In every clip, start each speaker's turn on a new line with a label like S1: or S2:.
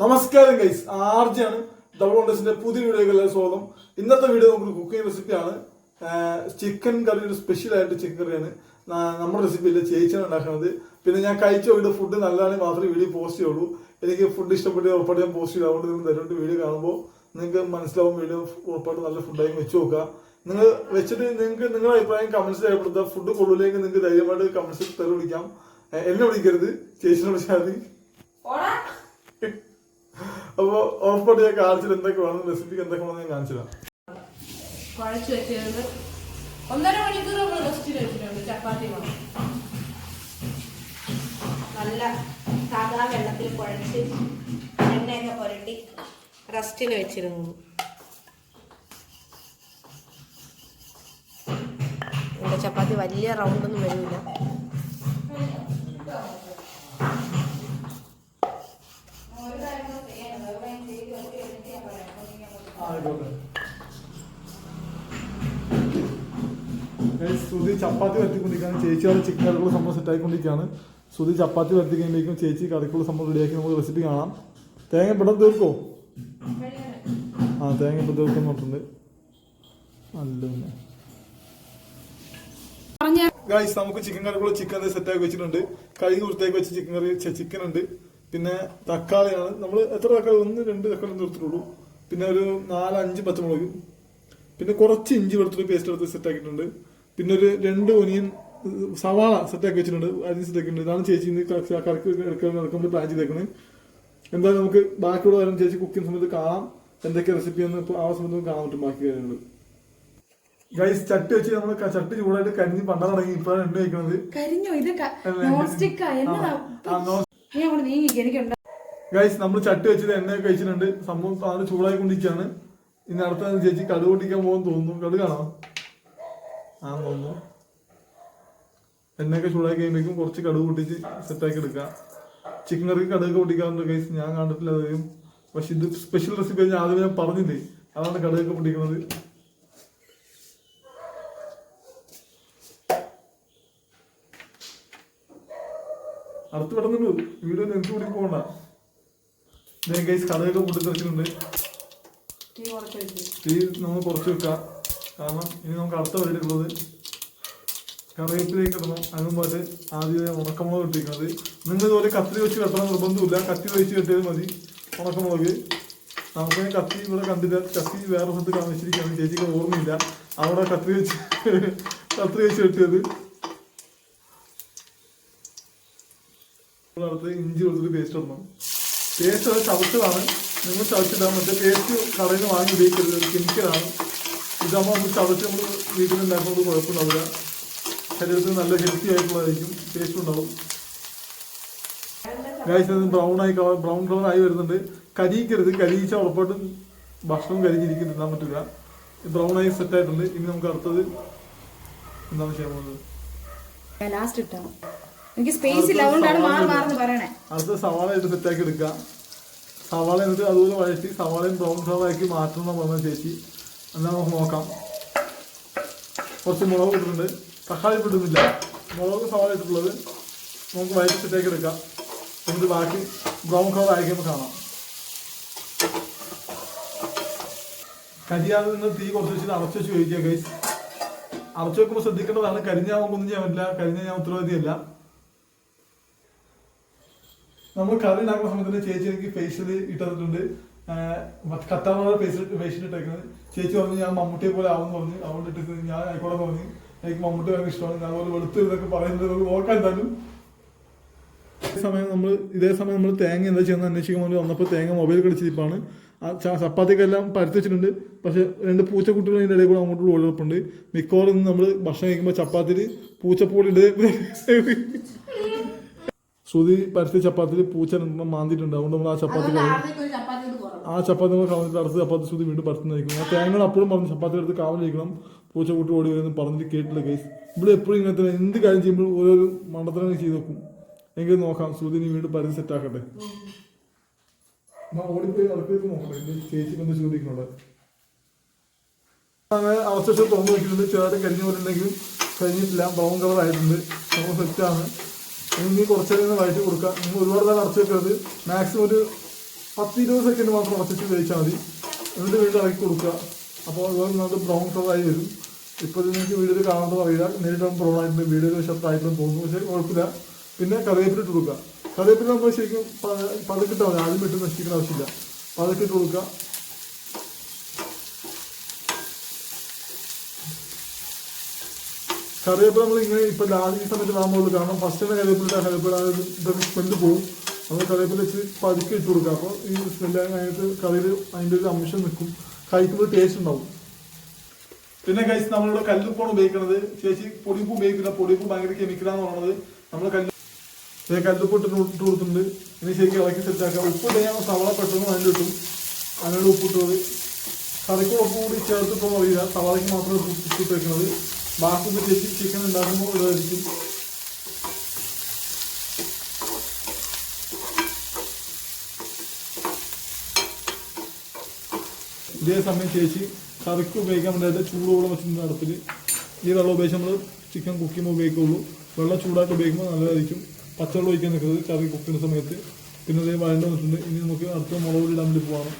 S1: നമസ്കാരം guys ആർജിയാണ് double വണ്ടേഴ്സിന്റെ പുതിയ വീഡിയോകളിലേക്ക് സ്വാഗതം. ഇന്നത്തെ വീഡിയോ നമുക്ക് കുക്കിംഗ് റെസിപ്പിയാണ് ചിക്കൻ കറി ഒരു സ്പെഷ്യലായിട്ട് ചിക്കൻ കറിയാണ് നമ്മുടെ റെസിപ്പിയിൽ ചേച്ചിയാണ് ഉണ്ടാക്കുന്നത്. പിന്നെ ഞാൻ കഴിച്ച വീട് ഫുഡ് നല്ലതാണെങ്കിൽ മാത്രമേ വീഡിയോ പോസ്റ്റ് ചെയ്യുള്ളൂ. എനിക്ക് ഫുഡ് ഇഷ്ടപ്പെട്ട് ഉറപ്പായിട്ട് ഞാൻ പോസ്റ്റ് ചെയ്യും. അതുകൊണ്ട് നിങ്ങൾ തരുന്നുണ്ട് വീഡിയോ കാണുമ്പോൾ നിങ്ങൾക്ക് മനസ്സിലാവും വീഡിയോ ഉറപ്പായിട്ട് നല്ല ഫുഡായി വെച്ച് നോക്കുക. നിങ്ങൾ വെച്ചിട്ട് നിങ്ങൾക്ക് നിങ്ങളുടെ അഭിപ്രായം കമൻസ് രേഖപ്പെടുത്തുക. ഫുഡ് കൊള്ളില്ലെങ്കിൽ നിങ്ങൾക്ക് ധൈര്യമായിട്ട് കമൻസ് തെറി വിളിക്കാം. എന്നെ വിളിക്കരുത്. ചേച്ചിനെ വിളിച്ചാൽ മതി. അപ്പൊ ഉറപ്പായിട്ട് ഞാൻ കാണിച്ചിട്ട് എന്തൊക്കെ വേണം റെസിപ്പിക്ക് എന്തൊക്കെ വേണം ഞാൻ കാണിച്ചു തരാം
S2: കുഴച്ച് വെച്ചിരുന്നത് ഒന്നര മണിക്കൂർ നമ്മൾ റെസ്റ്റിൽ വെച്ചിട്ടുണ്ട് ചപ്പാത്തി വേണം
S3: നല്ല സാധാ വെള്ളത്തിൽ കുഴച്ച് എണ്ണയൊക്കെ പുരട്ടി റെസ്റ്റിൽ വെച്ചിരുന്നു. ചപ്പാത്തി വലിയ റൗണ്ടൊന്നും വരില്ല
S1: സുധി ചപ്പാത്തി വരുത്തിക്കൊണ്ടിരിക്കുകയാണ്. ചേച്ചി അവിടെ ചിക്കൻ കറിക്കുള്ള സംഭവം സെറ്റ് ആയിക്കൊണ്ടിരിക്കുകയാണ്. സുധി ചപ്പാത്തി വരുത്തി കഴിയുമ്പോഴേക്കും ചേച്ചി കറിക്കുള്ള സംഭവം റെഡിയാക്കി നമുക്ക് റെസിപ്പി കാണാം. തേങ്ങ ഇപ്പം തീർക്കോ? ആ തേങ്ങ ഇപ്പം തീർക്കാൻ നോക്കുന്നുണ്ട് നല്ല ഗൈസ് നമുക്ക് ചിക്കൻ കറിക്കുള്ള ചിക്കൻ സെറ്റ് ആക്കി വെച്ചിട്ടുണ്ട്. കഴിഞ്ഞ വൃത്തിയാക്കി വെച്ച ചിക്കൻ കറി ചിക്കൻ ഉണ്ട്. പിന്നെ തക്കാളിയാണ്. നമ്മൾ എത്ര തക്കാളി? ഒന്ന് രണ്ട് തക്കാളി നിർത്തിട്ടുള്ളൂ പിന്നെ ഒരു നാല് അഞ്ച് പച്ചമുളക് പിന്നെ കുറച്ച് ഇഞ്ചി വെളുത്തുള്ളി പേസ്റ്റ് എടുത്ത് സെറ്റ് ആക്കിയിട്ടുണ്ട്. പിന്നെ ഒരു രണ്ട് ഒനിയൻ സവാള സെറ്റ് ആക്കി വെച്ചിട്ടുണ്ട്. അരിഞ്ഞ് സെറ്റ് ആക്കിയിട്ടുണ്ട്. ഇതാണ് ചേച്ചി ഇന്ന് കറിക്ക് എടുക്കാൻ നടക്കുമ്പോൾ പ്ലാൻ ചെയ്തേക്കുന്നത് എന്തായാലും നമുക്ക് ബാക്കിയുള്ള കാര്യം ചേച്ചി കുക്കിംഗ് സമയത്ത് കാണാം. എന്തൊക്കെ റെസിപ്പി എന്ന് ഇപ്പോൾ ആ സമയത്ത് കാണാൻ പറ്റും ബാക്കി കാര്യങ്ങൾ ഗൈസ് ചട്ടി വെച്ച് നമ്മൾ ചട്ടി ചൂടായിട്ട് കരിഞ്ഞ് പണ്ടാ തുടങ്ങി. ഇപ്പോഴാണ് എണ്ണ വയ്ക്കുന്നത്
S2: കരിഞ്ഞോ? ഇത് നോൺ സ്റ്റിക്കാ എന്നതാ? നീ എനിക്കുണ്ട്.
S1: ഗൈസ് നമ്മൾ ചട്ടി വെച്ചിട്ട് എണ്ണയൊക്കെ കഴിച്ചിട്ടുണ്ട്. സംഭവം സാധനം ചൂടായിക്കൊണ്ടിരിക്കുകയാണ്. ഇനി അടുത്ത ചേച്ചി കടു പൊട്ടിക്കാൻ പോകുമെന്ന് തോന്നുന്നു. കടു കാണാം. ആ തോന്നുന്നു. എണ്ണയൊക്കെ ചൂടാക്കി കഴിയുമ്പോഴേക്കും കുറച്ച് കടുക് പൊട്ടിച്ച് സെറ്റാക്കി എടുക്കാം. ചിക്കൻ കറി കടുക് പൊട്ടിക്കാറുണ്ട് ഗൈസ് ഞാൻ കണ്ടിട്ടില്ല അതെയും പക്ഷെ ഇത് സ്പെഷ്യൽ റെസിപ്പി ഞാൻ ആദ്യം ഞാൻ പറഞ്ഞില്ലേ? അതാണ് കടുകൊക്കെ പൊട്ടിക്കുന്നത്. അടുത്ത് പെട്ടെന്ന് വീഡിയോ നെഞ്ചു കൂടി പോകണ്ട. ഗൈസ് കടുകൊക്കെ പൊട്ടിത്തെറിച്ചിട്ടുണ്ട്
S2: തീ
S1: നമ്മൾ കുറച്ച് വെക്കാം കാരണം ഇനി നമുക്ക് അടുത്ത പരിപാടി ഉള്ളത് കറിവേപ്പിലേക്ക് ഇടണം. അതിന് മുമ്പായിട്ട് ആദ്യം ഉണക്കമുളക് ഇട്ടിരിക്കുന്നത്. നിങ്ങൾ ഇതുപോലെ കത്തി വെച്ച് വെട്ടണം നിർബന്ധമില്ല കത്തി വെച്ച് കെട്ടിയത് മതി. ഉണക്കമുളക്. നമുക്ക് കത്തി ഇവിടെ കണ്ടില്ല. കത്തി വേറെ സ്ഥലത്ത് കാണിച്ചിരിക്കുകയാണ്. ചേച്ചിക്ക് ഓർമ്മയില്ല. അവിടെ കത്തി വെച്ച് കത്തി വെച്ച് കെട്ടിയത് അടുത്ത് ഇഞ്ചി കൊടുത്തിട്ട് പേസ്റ്റ് ഇടണം. പേസ്റ്റ് അത് ചവച്ചതാണ് നിങ്ങൾ ചവച്ചിടാൻ മറ്റേ പേസ്റ്റ് കടയിൽ നിന്ന് വാങ്ങി ഉപയോഗിക്കരുത്. ഒരു കെമിക്കലാണ് ഇതാകുമ്പോൾ നമ്മൾ ചവച്ച് നമ്മൾ വീട്ടിലുണ്ടാക്കുന്നത് കുഴപ്പമുണ്ടാവില്ല ശരീരത്തിന് നല്ല ഹെൽത്തി ആയിട്ടുള്ളതായിരിക്കും. ടേസ്റ്റ് ഉണ്ടാവും. ഗായ്സ് അത് ബ്രൗൺ ആയി കളർ ബ്രൗൺ കളർ ആയി വരുന്നുണ്ട്. കരിയിക്കരുത്. കരിയിച്ച ഉറപ്പായിട്ടും ഭക്ഷണം കരിഞ്ഞിരിക്കും തിന്നാൻ പറ്റില്ല ബ്രൗൺ ആയി സെറ്റ് ആയിട്ടുണ്ട്. ഇനി നമുക്ക് അടുത്തത് എന്താണ് ചെയ്യാൻ പോകുന്നത്?
S2: ലാസ്റ്റ് ഇട്ടാ എനിക്ക് സ്പേസ് ഇല്ല അതുകൊണ്ടാണ് മാറി മാറുന്നു പറയണേ.
S1: അടുത്ത സവാള ആയിട്ട് സെറ്റാക്കി എടുക്കാം. സവാള എന്നിട്ട് അതുപോലെ വഴറ്റി സവാളയും ബ്രൗൺ സവാളയാക്കി മാറ്റുന്ന പറഞ്ഞ ചേച്ചി. എന്നാൽ നമുക്ക് നോക്കാം. കുറച്ച് മുളക് ഇട്ടിട്ടുണ്ട്. തക്കാളി ഇട്ടിട്ടില്ല മുളക് സവാള ഇട്ടിട്ടുള്ളത് നമുക്ക് വഴറ്റി സെറ്റാക്കി എടുക്കാം. എന്നിട്ട് ബാക്കി ബ്രൗൺ കളർ ആയിരിക്കുമ്പോൾ കാണാം. കരിയാതെ നിന്ന് തീ കുറച്ച് വെച്ചിട്ട് അടച്ചു വെച്ച് കഴിക്കുക ഗൈസ് അടച്ചു വെക്കുമ്പോൾ ശ്രദ്ധിക്കേണ്ടതാണ് കരിഞ്ഞാൽ നമുക്കൊന്നും ചെയ്യാൻ പറ്റില്ല. കരിഞ്ഞാൽ ഞാൻ ഉത്തരവാദിയല്ല. നമ്മൾ കറി ഉണ്ടാക്കുന്ന സമയത്ത് ചേച്ചി എനിക്ക് ഫേഷ്യൽ ഇട്ടിട്ടുണ്ട്. കത്താറുള്ള ഫേഷ്യൽ ഫേഷ്യൽ ഇട്ടേക്കുന്നത്. ചേച്ചി പറഞ്ഞു ഞാൻ മമ്മൂട്ടിയെ പോലെ ആവും പറഞ്ഞു. അതുകൊണ്ട് ഇട്ടിട്ട് ഞാൻ ആയിക്കോട്ടെ എന്ന് പറഞ്ഞു. എനിക്ക് മമ്മൂട്ടി ഭയങ്കര ഇഷ്ടമാണ്. ഞാൻ അതുപോലെ വെളുത്ത് ഇതൊക്കെ പറയുന്നത് ഓർക്കാൻ നോക്കാൻ ഇതേ സമയം നമ്മൾ ഇതേ സമയം നമ്മൾ തേങ്ങ എന്താ ചെയ്യുന്നത് അന്വേഷിക്കാൻ വേണ്ടി വന്നപ്പോൾ തേങ്ങ മൊബൈൽ കളിച്ചിരിപ്പാണ് ചപ്പാത്തിക്കെല്ലാം പരത്തി വെച്ചിട്ടുണ്ട്. പക്ഷെ രണ്ട് പൂച്ചക്കുട്ടികൾ അതിന്റെ ഇടയിൽ കൂടെ അങ്ങോട്ട് ഓടിപ്പുണ്ട് മിക്കവാറും നമ്മൾ ഭക്ഷണം കഴിക്കുമ്പോൾ ചപ്പാത്തിയിൽ പൂച്ചപ്പൂളിട്ട് ശ്രുതി പരത്തി ചപ്പാത്തിൽ പൂച്ച രണ്ടെണ്ണം മാന്തിയിട്ടുണ്ട്. അതുകൊണ്ട് നമ്മൾ ആ ചപ്പാത്തി കഴിഞ്ഞു ആ ചപ്പാത്തി നമ്മൾ കളഞ്ഞിട്ട് അടുത്ത് ചപ്പാത്തി ശ്രുതി വീണ്ടും പരത്തുന്നതായിരിക്കും ആ തേങ്ങൾ അപ്പോഴും പറഞ്ഞു ചപ്പാത്തി എടുത്ത് കാവലിരിക്കണം പൂച്ച കൂട്ടി ഓടി വരുന്നു പറഞ്ഞിട്ട് കേട്ടില്ല കേസ് ഇവിടെ എപ്പോഴും ഇങ്ങനത്തെ എന്ത് കാര്യം ചെയ്യുമ്പോൾ ഓരോരോ മണ്ടത്തരം ചെയ്ത് നോക്കും എങ്കിൽ നോക്കാം ശ്രുതി നീ വീണ്ടും പരത്തി സെറ്റ് ആക്കട്ടെ. ഓടിപ്പോയി അടുത്തേക്ക് നോക്കട്ടെ ചേച്ചിക്ക് ഒന്ന് ചോദിക്കുന്നുണ്ട്. അങ്ങനെ അവശേഷം തുറന്നു വെക്കുന്നുണ്ട് ചെറുതായിട്ട് കരിഞ്ഞു പോലെ ഉണ്ടെങ്കിലും കഴിഞ്ഞിട്ടില്ല ബ്രൗൺ കളർ ആയിട്ടുണ്ട്. നമ്മൾ സെറ്റാണ് ഇനി നീ കുറച്ച് നേരം വഴറ്റി കൊടുക്കുക നിങ്ങൾ ഒരുപാട് നേരം അടച്ചു വെക്കരുത്. മാക്സിമം ഒരു പത്ത് ഇരുപത് സെക്കൻഡ് മാത്രം അടച്ചിട്ട് വേവിച്ചാൽ മതി. എന്നിട്ട് വീണ്ടും ഇറക്കി കൊടുക്കുക. അപ്പോൾ അതുപോലെ നമുക്ക് ബ്രൗൺ കളറായി വരും. ഇപ്പോൾ നിങ്ങൾക്ക് വീഡിയോയിൽ കാണാൻ അറിയില്ല നേരിട്ട് ബ്രൗൺ ആയിട്ടുണ്ട്. വീഡിയോയിൽ വശത്തായിട്ടും തോന്നുന്നു. പക്ഷേ കുഴപ്പമില്ല. പിന്നെ കറിവേപ്പില ഇട്ട് കൊടുക്കുക. കറിവേപ്പില നമ്മൾ ശരിക്കും പതുക്കിട്ടാൽ മതി. ആദ്യം ഇട്ട് നശിക്കേണ്ട ആവശ്യമില്ല. പതുക്കിട്ട് കൊടുക്കുക. കറിവേപ്പില നമ്മൾ ഇങ്ങനെ ഇപ്പൊ ഈ സമയത്ത് വാങ്ങുള്ളൂ കാരണം ഫസ്റ്റ് തന്നെ കറിവേപ്പില കറിവേപ്പില ഇതൊക്കെ സ്മെല്ല് പോകും നമ്മൾ കറിവേപ്പില വെച്ച് പതുക്കെ ഇട്ട് കൊടുക്കുക. അപ്പോൾ ഈ സ്മെല്ല് അതിനകത്ത് കറിയിൽ അതിന്റെ ഒരു അംശം നിൽക്കും. കഴിക്കുമ്പോൾ ടേസ്റ്റ് ഉണ്ടാവും. പിന്നെ കഴിച്ച് നമ്മളിവിടെ കല്ലുപ്പാണ് ഉപയോഗിക്കുന്നത്. ചേച്ചി പൊടിപ്പ് ഉപയോഗിക്കില്ല പൊടിപ്പ് ഭയങ്കര കെമിക്കലാന്ന് പറയുന്നത് നമ്മൾ കല്ല് ഇതേ കല്ലുപ്പ് ഇട്ട് ഇട്ട് കൊടുത്തിട്ടുണ്ട്. ഇനി ശരിക്കും ഇളക്കി സെറ്റാക്കുക ഉപ്പ് ചെയ്യാൻ സവള പെട്ടെന്ന് അതിന്റെ കിട്ടും അതിനോട് ഉപ്പിട്ടത്. കറിക്ക് ഉപ്പ് കൂടി ചേർത്തിട്ടൊന്നും അറിയില്ല. സവാളയ്ക്ക് മാത്രമേ ഉപ്പ് ഉപ്പിട്ട് വെക്കുന്നത് ബാക്കി ചേച്ചി ചിക്കൻ ഉണ്ടാക്കുമ്പോൾ ഇടായിരിക്കും ഇതേ സമയം ചേച്ചി കറിക്ക് ഉപയോഗിക്കാൻ വേണ്ടിയിട്ട് ചൂടുവെള്ളം വെച്ചിട്ടുണ്ട് അടുപ്പിൽ ഈ വെള്ളം ഉപയോഗിച്ച് നമ്മൾ ചിക്കൻ കുക്ക് ചെയ്യുമ്പോൾ ഉപയോഗിക്കുള്ളൂ. വെള്ളം ചൂടായിട്ട് ഉപയോഗിക്കുമ്പോൾ നല്ലതായിരിക്കും. പച്ചവെള്ളം ഒഴിക്കാൻ നിൽക്കുന്നത് കറി കുക്ക് ചെയ്യുന്ന സമയത്ത്. പിന്നെ അതേ വഴണ്ട് വന്നിട്ടുണ്ട്. ഇനി നമുക്ക് അടുത്ത മുളക് പൊടി ഇടാൻ വേണ്ടി പോവാണ്.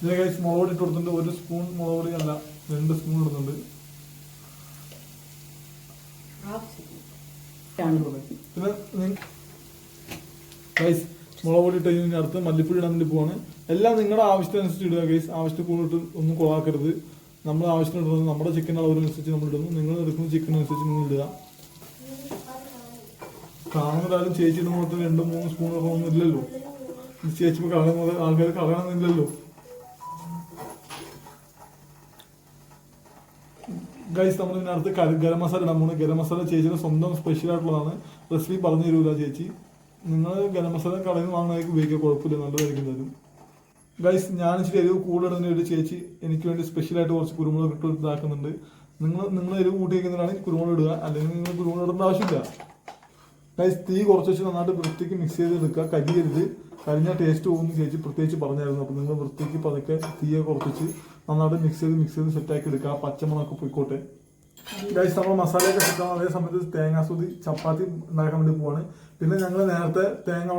S1: ഇതിനെ കഴിച്ച് മുളക് ഇട്ട് കൊടുത്തിട്ടുണ്ട്. ഒരു സ്പൂൺ മുളക് പൊടി അല്ല രണ്ട് സ്പൂൺ ഇടുന്നുണ്ട്. ഗൈസ് മുളക് പൊടി ഇട്ട് കഴിഞ്ഞാൽ അടുത്ത് മല്ലിപ്പൊടി ഇടാൻ വേണ്ടി പോവാണ്. എല്ലാം നിങ്ങളുടെ ആവശ്യത്തിനനുസരിച്ച് ഇടുക ഗൈസ് ആവശ്യത്തിൽ കൂടുതലിട്ട് ഒന്നും കൊളാക്കരുത് നമ്മൾ ആവശ്യത്തിന് ഇടുന്നത് നമ്മുടെ ചിക്കൻ അളവിനനുസരിച്ച് നമ്മൾ ഇടുന്നു. നിങ്ങൾ എടുക്കുന്ന ചിക്കൻ അനുസരിച്ച് നിങ്ങൾ ഇടുക. കാണുന്നതാരും ചേച്ചി ഇടുന്ന രണ്ടും രണ്ട് മൂന്ന് സ്പൂൺ ഒക്കെ ഒന്നും ഇല്ലല്ലോ. ചേച്ചി കളയുന്നത് ആൾക്കാർ കളയണമെന്നില്ലല്ലോ ഗൈസ് നമ്മൾ ഗരം മസാല ഇടാൻ പോകുന്നത് ഗരം മസാല ചേച്ചിയുടെ സ്വന്തം സ്പെഷ്യൽ ആയിട്ടുള്ളതാണ്. റെസിപ്പി പറഞ്ഞു തരൂല ചേച്ചി. നിങ്ങൾ ഗരം മസാല കടയിൽ നിന്ന് വാങ്ങുന്നതായിരിക്കും ഉപയോഗിക്കുക. കുഴപ്പമില്ല. നല്ലതായിരിക്കും തരും ഗൈസ് ഞാൻ ഇച്ചിരി എരിവ് കൂടുതലിടുന്ന ഒരു ചേച്ചി എനിക്ക് വേണ്ടി സ്പെഷ്യലായിട്ട് കുറച്ച് കുരുമുളക് ഇട്ട് ഇതാക്കുന്നുണ്ട്. നിങ്ങൾ നിങ്ങൾ എരിവ് കൂട്ടി വയ്ക്കുന്നതാണെങ്കിൽ കുരുമുളക് ഇടുക. അല്ലെങ്കിൽ നിങ്ങൾ കുരുമുളക് ഇടേണ്ട ആവശ്യമില്ല. ഗൈസ് തീ കുറച്ച് വെച്ച് നന്നായിട്ട് വൃത്തിക്ക് മിക്സ് ചെയ്ത് എടുക്കുക. കരിയരുത്. കരിഞ്ഞാൽ ടേസ്റ്റ് പോകുന്നു ചേച്ചി പ്രത്യേകിച്ച് പറഞ്ഞായിരുന്നു. അപ്പോൾ നിങ്ങൾ വൃത്തിക്ക് പതുക്കെ തീയെ കുറച്ച് നന്നായിട്ട് മിക്സ് ചെയ്ത് മിക്സ് ചെയ്ത് സെറ്റാക്കി എടുക്കുക പച്ചമുളകൊക്കെ പോയിക്കോട്ടെ. ഗൈസ് നമ്മൾ മസാലയൊക്കെ സെറ്റാണ് അതേ സമയത്ത് തേങ്ങാസൂതി ചപ്പാത്തി ഉണ്ടാക്കാൻ വേണ്ടി പോവാണ്. പിന്നെ ഞങ്ങൾ നേരത്തെ തേങ്ങ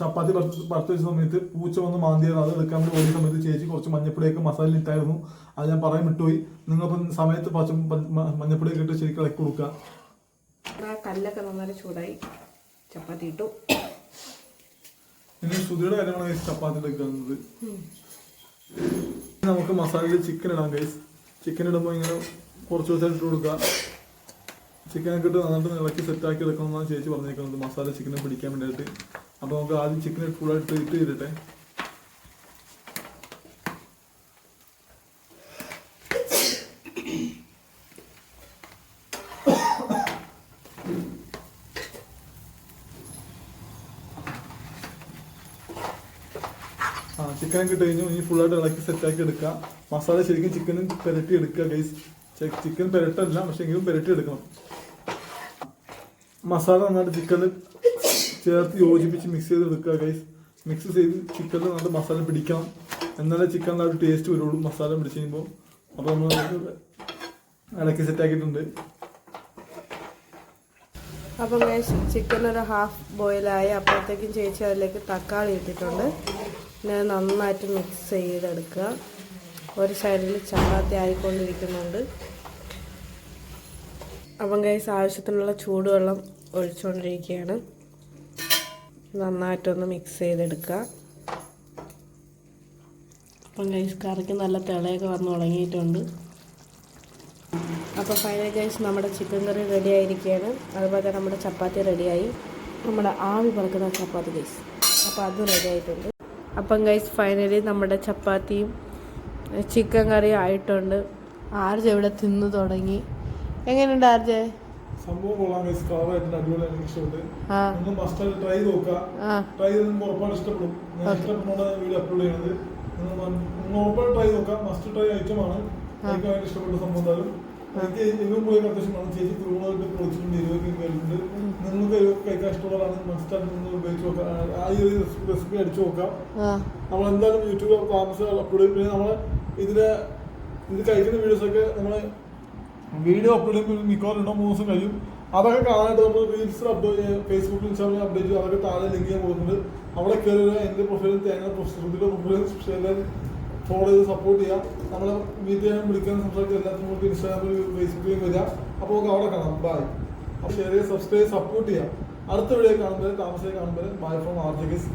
S1: ചപ്പാത്തി പറുത്ത് പറുത്ത് വെച്ച സമയത്ത് പൂച്ച വന്ന് മാന്തിയത് അത് എടുക്കാൻ വേണ്ടി ഓടിയ സമയത്ത് ചേച്ചി കുറച്ച് മഞ്ഞപ്പൊടിയൊക്കെ മസാല ഇട്ടായിരുന്നു. അത് ഞാൻ പറയാൻ വിട്ടുപോയി. നിങ്ങളിപ്പം സമയത്ത് പച്ച മഞ്ഞപ്പൊടിയൊക്കെ ഇട്ട് ശരിക്കും ഇളക്കി കൊടുക്കുക.
S3: കല്ലൊക്കെ നന്നായി ചൂടായി. ചപ്പാത്തി ഇട്ടു.
S1: ഇനി സുധിയുടെ കാര്യമാണ് ചപ്പാത്തി എടുക്കുന്നത് നമുക്ക് മസാലയിൽ ചിക്കൻ ഇടാം ഗൈസ് ചിക്കൻ ഇടുമ്പോൾ ഇങ്ങനെ കുറച്ച് ദിവസം ഇട്ട് കൊടുക്കുക. ചിക്കനൊക്കെ ഇട്ട് നന്നായിട്ട് ഇളക്കി സെറ്റാക്കി എടുക്കണമെന്നാണ് ചേച്ചി പറഞ്ഞിരിക്കുന്നത്. മസാല ചിക്കനെ പിടിക്കാൻ വേണ്ടിയിട്ട്. അപ്പോൾ നമുക്ക് ആദ്യം ചിക്കൻ ഫുള്ളായിട്ട് ഇട്ട് ചെയ്തിട്ടെ ആ ചിക്കൻ കിട്ടി കഴിഞ്ഞു ഇനി ഫുള്ളായിട്ട് ഇളക്കി സെറ്റാക്കി എടുക്കുക. മസാല ശരിക്കും ചിക്കനും പെരട്ടി എടുക്കുക ഗൈസ് ചിക്കൻ പെരട്ടല്ല പക്ഷെ എങ്കിലും പെരട്ടി എടുക്കണം. മസാല നന്നായിട്ട് ചിക്കനിൽ ചേർത്ത് യോജിപ്പിച്ച് മിക്സ് ചെയ്ത് എടുക്കുക ഗൈസ് മിക്സ് ചെയ്ത് ചിക്കനിൽ നന്നായിട്ട് മസാല പിടിക്കണം. എന്നാലേ ചിക്കൻ ഒരു ടേസ്റ്റ് വരുള്ളൂ മസാല പിടിച്ച് കഴിയുമ്പോൾ. അപ്പോൾ നമ്മൾ ഇളക്കി സെറ്റാക്കിയിട്ടുണ്ട്
S3: അപ്പം ചിക്കൻ ഒരു ഹാഫ് ബോയിലായി അപ്പോഴത്തേക്കും ചേച്ചി അതിലേക്ക് തക്കാളി ഇട്ടിട്ടുണ്ട്. പിന്നെ നന്നായിട്ട് മിക്സ് ചെയ്തെടുക്കുക. ഒരു സൈഡിൽ ചപ്പാത്തി ആയിക്കൊണ്ടിരിക്കുന്നുണ്ട്. അപ്പം കൈസ് ആവശ്യത്തിനുള്ള ചൂടുവെള്ളം ഒഴിച്ചുകൊണ്ടിരിക്കുകയാണ് നന്നായിട്ടൊന്ന് മിക്സ് ചെയ്തെടുക്കുക. അപ്പം കൈസ് കറിക്ക് നല്ല തിളയൊക്കെ വന്ന് തുടങ്ങിയിട്ടുണ്ട് അപ്പോൾ ഫൈനൽ കൈസ് നമ്മുടെ ചിക്കൻ കറി റെഡി ആയിരിക്കുകയാണ്. അതുപോലെ നമ്മുടെ ചപ്പാത്തി റെഡിയായി നമ്മുടെ ആവി പറക്കുന്ന ചപ്പാത്തി കൈസ് അപ്പോൾ അതും റെഡി ആയിട്ടുണ്ട്. അപ്പം ഗൈസ് ഫൈനലി നമ്മുടെ ചപ്പാത്തിയും ചിക്കൻ കറിയും ആയിട്ടുണ്ട്. ആർജ ഇവിടെ തിന്നു തുടങ്ങി. എങ്ങനെയുണ്ട് ആർജെ?
S1: സംഭവം കൊള്ളാം ഗൈസ് അടിപൊളിയാണ് എനിക്ക് മസ്റ്റ് ട്രൈ നോക്കുക. ട്രൈ ചെയ്ത് നിങ്ങൾക്ക് ഉറപ്പാണ് ഇഷ്ടപ്പെടും. ഞാൻ ഇഷ്ടപ്പെടുന്നതാണ് വീഡിയോ അപ്ലോഡ് ചെയ്യുന്നത് നിങ്ങൾ ഉറപ്പായിട്ട് ട്രൈ മസ്റ്റ് ട്രൈ ഐറ്റം ആണ്. എനിക്ക് ഭയങ്കര ഇഷ്ടപ്പെട്ട സംഭവം എന്തായാലും. എനിക്ക് എരിവും പോയി അത്യാവശ്യമാണ് ചേച്ചി കുരുമുളക് പൊളിച്ചിട്ടുണ്ട് എരിവൊക്കെ കഴിച്ചിട്ടുണ്ട് നിങ്ങൾക്ക് കഴിക്കാൻ ഇഷ്ടമുള്ളതാണ് മസ്റ്റ് നിങ്ങൾ ഉപയോഗിച്ച് നോക്കാം. ആ ഒരു റെസിപ്പി അടിച്ചു നോക്കാം. നമ്മൾ എന്തായാലും യൂട്യൂബ് താമസം അപ്ലോഡ് ചെയ്യും. പിന്നെ നമ്മളെ ഇതിന്റെ ഇത് കഴിക്കുന്ന വീഡിയോസൊക്കെ നമ്മൾ വീഡിയോ അപ്ലോഡ് ചെയ്യുമ്പോൾ മിക്കവാറും രണ്ടോ മൂന്ന് ദിവസം കഴിയും. അതൊക്കെ കാണാനായിട്ട് നമ്മൾ റീൽസ് അപ്ഡേറ്റ് ഫേസ്ബുക്കിൽ ഇൻസ്റ്റാഗ്രാമിൽ അപ്ഡേറ്റ് ചെയ്യും. അതൊക്കെ താഴെ ലിങ്ക് ചെയ്യാൻ പോകുന്നുണ്ട്. അവിടെ കയറി എന്റെ പ്രൊഫൈലും തേങ്ങ ശ്രുതിയുടെ പ്രൊഫൈലും ഷെയർ ഫോളോ ചെയ്ത് സപ്പോർട്ട് ചെയ്യാം. നമ്മൾ മീറ്റ് ചെയ്യാൻ വിളിക്കാൻ സംസാരിക്കുക എല്ലാത്തിനും നമുക്ക് ഇൻസ്റ്റാഗ്രാമിൽ ഫേസ്ബുക്കിലും വരിക അപ്പോൾ നമുക്ക് അവിടെ കാണാം. ബൈ അപ്പോൾ ഷെയർ ചെയ്യുക സബ്സ്ക്രൈബ് സപ്പോർട്ട് ചെയ്യുക അടുത്ത വീഡിയോ കാണുമ്പോൾ താമസിയായി കാണുമ്പോൾ ബൈ ഫ്രോം ആർജിക്കസ്